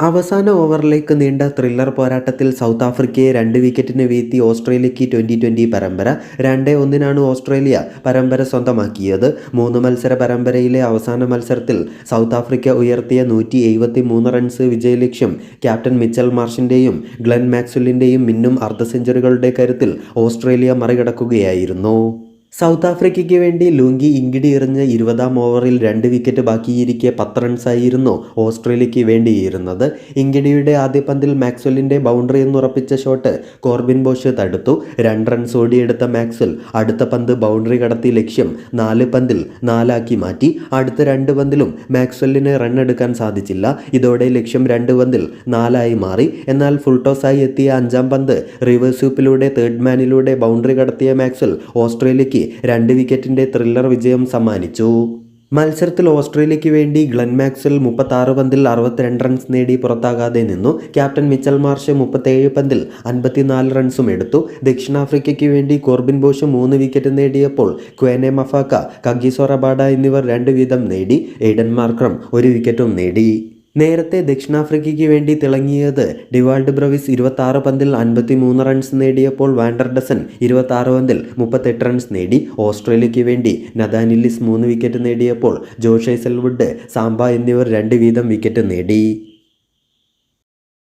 അവസാന ഓവറിലേക്ക് നീണ്ട ത്രില്ലർ പോരാട്ടത്തിൽ സൗത്ത് ആഫ്രിക്കയെ രണ്ട് വിക്കറ്റിന് വീഴ്ത്തി ഓസ്ട്രേലിയയ്ക്ക് ട്വന്റി ട്വന്റി പരമ്പര. രണ്ട് ഒന്നിനാണ് ഓസ്ട്രേലിയ പരമ്പര സ്വന്തമാക്കിയത്. മൂന്ന് മത്സര പരമ്പരയിലെ അവസാന മത്സരത്തിൽ സൗത്ത് ആഫ്രിക്ക ഉയർത്തിയ നൂറ്റി എഴുപത്തി മൂന്ന് റൺസ് വിജയലക്ഷ്യം. ക്യാപ്റ്റൻ മിച്ചൽ മാർഷിന്റെയും ഗ്ലെൻ മാക്സ്വെല്ലിന്റെയും മിന്നും അർദ്ധ സെഞ്ചുറികളുടെ കരുത്തിൽ ഓസ്ട്രേലിയ മറികടക്കുകയായിരുന്നു. സൗത്ത് ആഫ്രിക്കയ്ക്ക് വേണ്ടി ലുങ്കി ഇങ്കിടി എറിഞ്ഞ ഇരുപതാം ഓവറിൽ രണ്ട് വിക്കറ്റ് ബാക്കിയിരിക്കെ പത്ത് റൺസായിരുന്നു ഓസ്ട്രേലിയയ്ക്ക് വേണ്ടിയിരുന്നത്. ഇങ്കിടിയുടെ ആദ്യ പന്തിൽ മാക്സ്വെല്ലിന്റെ ബൗണ്ടറി എന്നുറപ്പിച്ച ഷോട്ട് കോർബിൻ ബോഷ് തടുത്തു. രണ്ട് റൺസ് ഓടിയെടുത്ത മാക്സ്വെൽ അടുത്ത പന്ത് ബൗണ്ടറി കടത്തി ലക്ഷ്യം നാല് പന്തിൽ നാലാക്കി മാറ്റി. അടുത്ത രണ്ട് പന്തിലും മാക്സ്വെല്ലിന് റൺ എടുക്കാൻ സാധിച്ചില്ല. ഇതോടെ ലക്ഷ്യം രണ്ട് പന്തിൽ നാലായി മാറി. എന്നാൽ ഫുൾ ടോസായി എത്തിയ അഞ്ചാം പന്ത് റിവേഴ്സ് സൂപ്പിലൂടെ തേർഡ് മാനിലൂടെ ബൗണ്ടറി കടത്തിയ മാക്സ്വെൽ ഓസ്ട്രേലിയയ്ക്ക് രണ്ട് വിക്കറ്റിന്റെ ത്രില്ലർ വിജയം സമ്മാനിച്ചു. മത്സരത്തിൽ ഓസ്ട്രേലിയയ്ക്ക് വേണ്ടി ഗ്ലെൻ മാക്സ്വൽ മുപ്പത്താറ് പന്തിൽ അറുപത്തിരണ്ട് റൺസ് നേടി പുറത്താകാതെ നിന്നു. ക്യാപ്റ്റൻ മിച്ചൽ മാർഷ് മുപ്പത്തേഴ് പന്തിൽ അൻപത്തിനാല് റൺസും എടുത്തു. ദക്ഷിണാഫ്രിക്കയ്ക്ക് വേണ്ടി കോർബിൻ ബോഷ് മൂന്ന് വിക്കറ്റ് നേടിയപ്പോൾ ക്വേനെ മഫാക്ക കഗിസോറബാഡ എന്നിവർ രണ്ട് വീതം നേടി. എയ്ഡൻ മാർക്രം ഒരു വിക്കറ്റും നേടി. നേരത്തെ ദക്ഷിണാഫ്രിക്കയ്ക്ക് വേണ്ടി തിളങ്ങിയത് ഡിവാൾഡ് ബ്രവിസ് ഇരുപത്തി പന്തിൽ അൻപത്തി മൂന്ന് റൺസ് നേടിയപ്പോൾ വാൻഡർഡസൺ ഇരുപത്തി പന്തിൽ മുപ്പത്തെട്ട് റൺസ് നേടി. ഓസ്ട്രേലിയയ്ക്ക് വേണ്ടി നദാനില്ലിസ് മൂന്ന് വിക്കറ്റ് നേടിയപ്പോൾ ജോഷ് ഐസൽവുഡ് സാംബ എന്നിവർ രണ്ട് വീതം വിക്കറ്റ് നേടി.